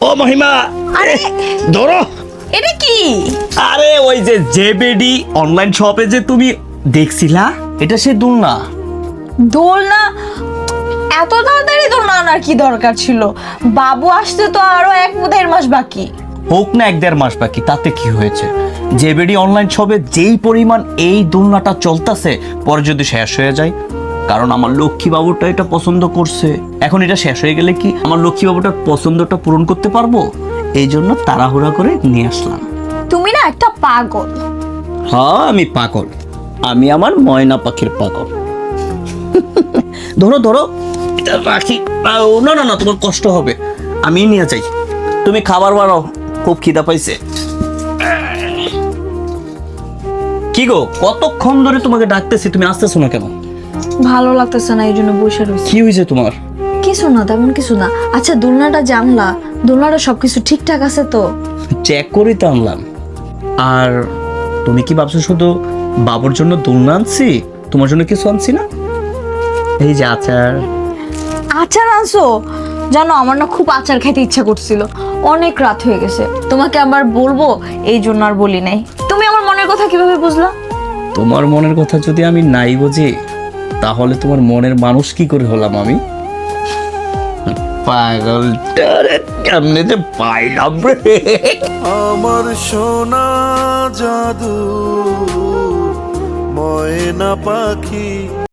ও মহিমা। আরে! ধরো। এটা কি? আরে ওই যে জেবেডি অনলাইন শপে যে তুমি দেখছিলা এটা সে দুলনা। দোলনা? এত তাড়াতাড়ি দোলনা আনার কি দরকার ছিল? বাবু আসতে তো আরও এক দেড় মাস বাকি। হোক না এক দেড় মাস বাকি তাতে কি হয়েছে? জেবেডি অনলাইন শপে যেই পরিমাণ এই দোলনাটা চলতেছে পরে যদি শেষ হয়ে যায় কারণ আমার লক্ষ্মী বাবুটা এটা পছন্দ করছে। এখন এটা শেষ হয়ে গেলে কি আমার লক্ষ্মী বাবুটার পছন্দটা পূরণ করতে পারব? এই জন্য তাড়াহুড়া করে নিয়ে আসলাম। তুমি না একটা পাগল। হ্যাঁ আমি পাগল। আমি আমার ময়না পাখির পাগল। ধরো ধরো। এটা রাখি না না না তোমার কষ্ট হবে। আমি নিয়ে যাই। তুমি খাবার বাড়াও খুব খিদা পাইছে। কি গো কতক্ষণ ধরে তোমাকে ডাকতেছি? তুমি আসতেছো না কেন? ভালো লাগতেছে না এই জন্য বসে রয়েছি কি হয়েছে তোমার? কিছু না তেমন কিছু না। আচ্ছা দোলনাটা জানলা দোলনাটা সবকিছু ঠিকঠাক আছে তো? চেক করেই তো আনলাম। আর তুমি কি ভাবছ শুধু বাবুর জন্য দোলনা আনছি? তোমার জন্য কিছু আনছি না? এই যে আচার। আচার আনছো? জানো আমার না খুব আচার খেতে ইচ্ছা করছিল। অনেক রাত হয়ে গেছে। তোমাকে আবার বলব এই জন্য আর বলি নাই। তুমি আমার মনের কথা কীভাবে বুঝলা? তোমার মনের কথা যদি আমি নাই বুঝি তাহলে তোমার মনের মানুষ কি করে হলাম আমি? আমার সোনা জাদু ময়না পাখি।